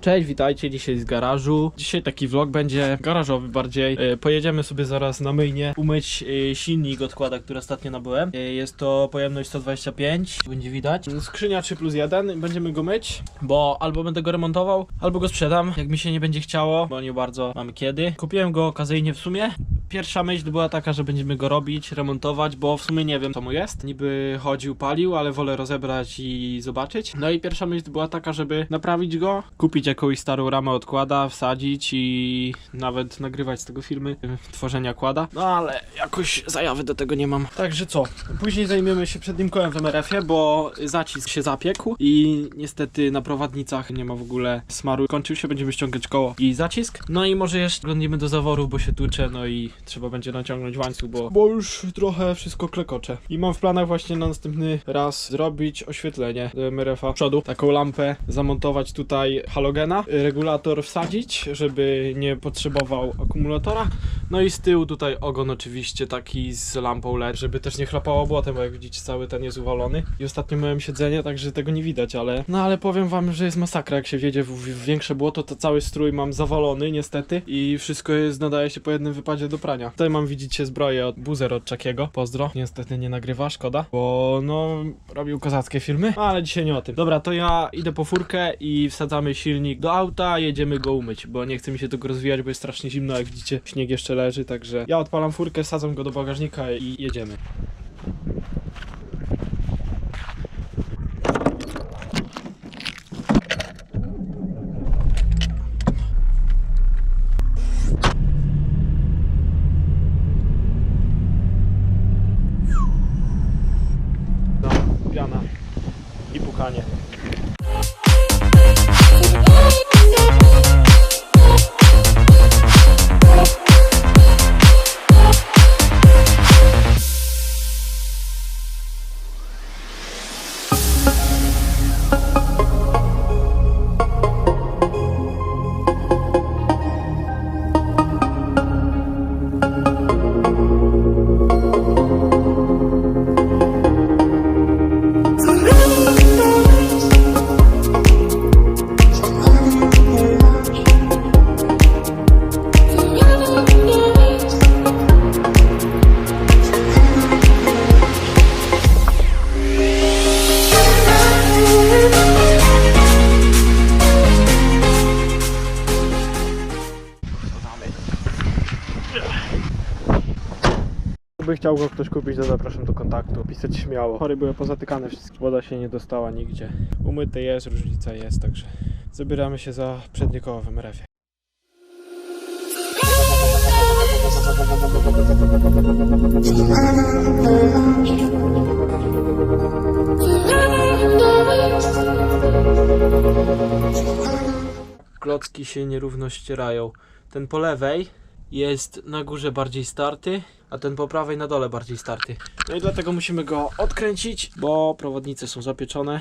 Cześć, witajcie dzisiaj z garażu. Dzisiaj taki vlog będzie garażowy bardziej. E, Pojedziemy sobie zaraz na myjnie umyć e, silnik odkłada, który ostatnio nabyłem. E, Jest to pojemność 125, będzie widać. Skrzynia 3 plus 1, będziemy go myć, bo albo będę go remontował, albo go sprzedam, jak mi się nie będzie chciało, bo nie bardzo mamy kiedy. Kupiłem go okazyjnie w sumie. Pierwsza myśl była taka, że będziemy go robić, remontować, bo w sumie nie wiem co mu jest. Niby chodził, palił, ale wolę rozebrać i zobaczyć. No i pierwsza myśl była taka, żeby naprawić go, kupić jakąś starą ramę odkłada, wsadzić i nawet nagrywać z tego filmy y, tworzenia kłada. No ale jakoś zajawy do tego nie mam. Także co? Później zajmiemy się przednim kołem w MRF-ie, bo zacisk się zapiekł i niestety na prowadnicach nie ma w ogóle smaru. Kończył się, będziemy ściągać koło i zacisk. No i może jeszcze glądnimy do zaworów, bo się tłucze, no i trzeba będzie naciągnąć łańcuch, bo, bo już trochę wszystko klekocze. I mam w planach właśnie na następny raz zrobić oświetlenie MRF-a przodu, taką lampę, zamontować tutaj halogena, regulator wsadzić, żeby nie potrzebował akumulatora. No i z tyłu tutaj ogon oczywiście taki z lampą LED, żeby też nie chlapało błotem, bo jak widzicie cały ten jest uwalony. I ostatnio miałem siedzenie, także tego nie widać, ale... No ale powiem wam, że jest masakra, jak się wjedzie w, w większe błoto, to cały strój mam zawalony niestety i wszystko jest, nadaje się po jednym wypadzie do prania. Tutaj mam, widzicie, zbroję od Buzer od Czakiego, pozdro. Niestety nie nagrywa, szkoda, bo no robił kozackie filmy, no, ale dzisiaj nie o tym. Dobra, to ja idę po furkę i wsadzamy silnik do auta, jedziemy go umyć, bo nie chce mi się tego rozwijać, bo jest strasznie zimno, jak widzicie, śnieg jeszcze leży, także ja odpalam furkę, wsadzam go do bagażnika i jedziemy. No, piana i pukanie. Chciał go ktoś kupić, to zapraszam do kontaktu. Pisać śmiało. Chory były pozatykane wszystkie. Woda się nie dostała nigdzie. Umyte jest, różnica jest, także zabieramy się za przednie koło w MRF-ie. Klocki się nierówno ścierają. Ten po lewej jest na górze bardziej starty, a ten po prawej na dole bardziej starty. No i dlatego musimy go odkręcić, bo prowadnice są zapieczone.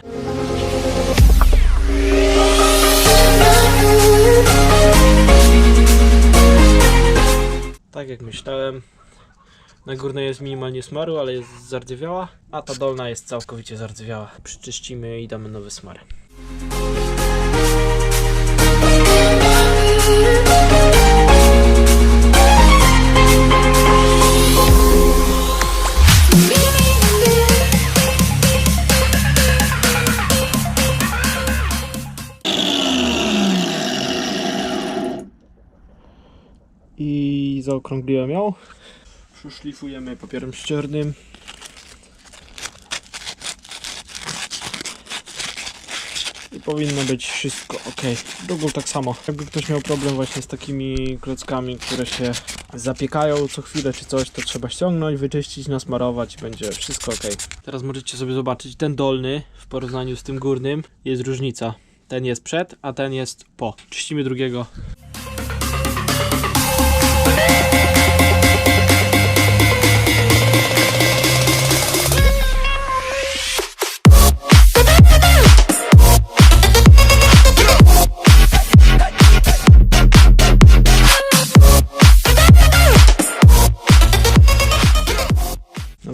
Tak jak myślałem, na górnej jest minimalnie smaru, ale jest zardzewiała, a ta dolna jest całkowicie zardzewiała. Przyczyścimy i damy nowy smar. Zaokrągliłem ją. Przyszlifujemy papierem ściernym. I powinno być wszystko ok. Drugą tak samo. Jakby ktoś miał problem właśnie z takimi klockami, które się zapiekają co chwilę czy coś, to trzeba ściągnąć, wyczyścić, nasmarować i będzie wszystko ok. Teraz możecie sobie zobaczyć, ten dolny w porównaniu z tym górnym jest różnica. Ten jest przed, a ten jest po. Czyścimy drugiego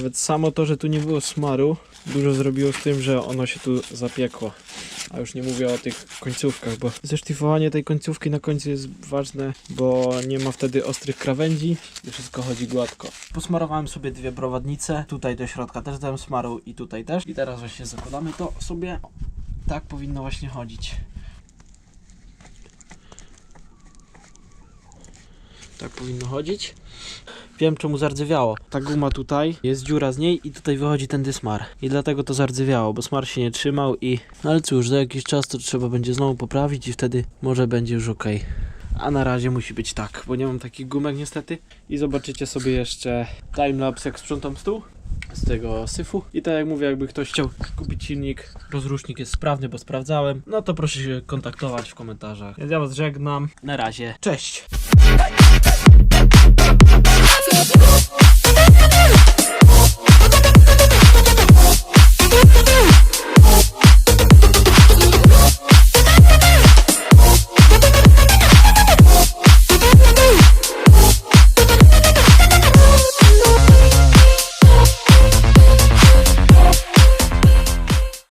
Nawet samo to, że tu nie było smaru, dużo zrobiło z tym, że ono się tu zapiekło. A już nie mówię o tych końcówkach, bo zeszlifowanie tej końcówki na końcu jest ważne, bo nie ma wtedy ostrych krawędzi i wszystko chodzi gładko. Posmarowałem sobie dwie prowadnice, tutaj do środka też dałem smaru i tutaj też. I teraz właśnie zakładamy to sobie. Tak powinno właśnie chodzić. Tak powinno chodzić. Wiem czemu zardzewiało. Ta guma tutaj, jest dziura z niej i tutaj wychodzi ten dysmar. I dlatego to zardzewiało, bo smar się nie trzymał i... No ale cóż, za jakiś czas to trzeba będzie znowu poprawić i wtedy może będzie już ok. A na razie musi być tak, bo nie mam takich gumek niestety. I zobaczycie sobie jeszcze timelapse jak sprzątam stół z tego syfu. I tak jak mówię, jakby ktoś chciał kupić silnik, rozrusznik jest sprawny, bo sprawdzałem, no to proszę się kontaktować w komentarzach. Więc ja was żegnam. Na razie. Cześć!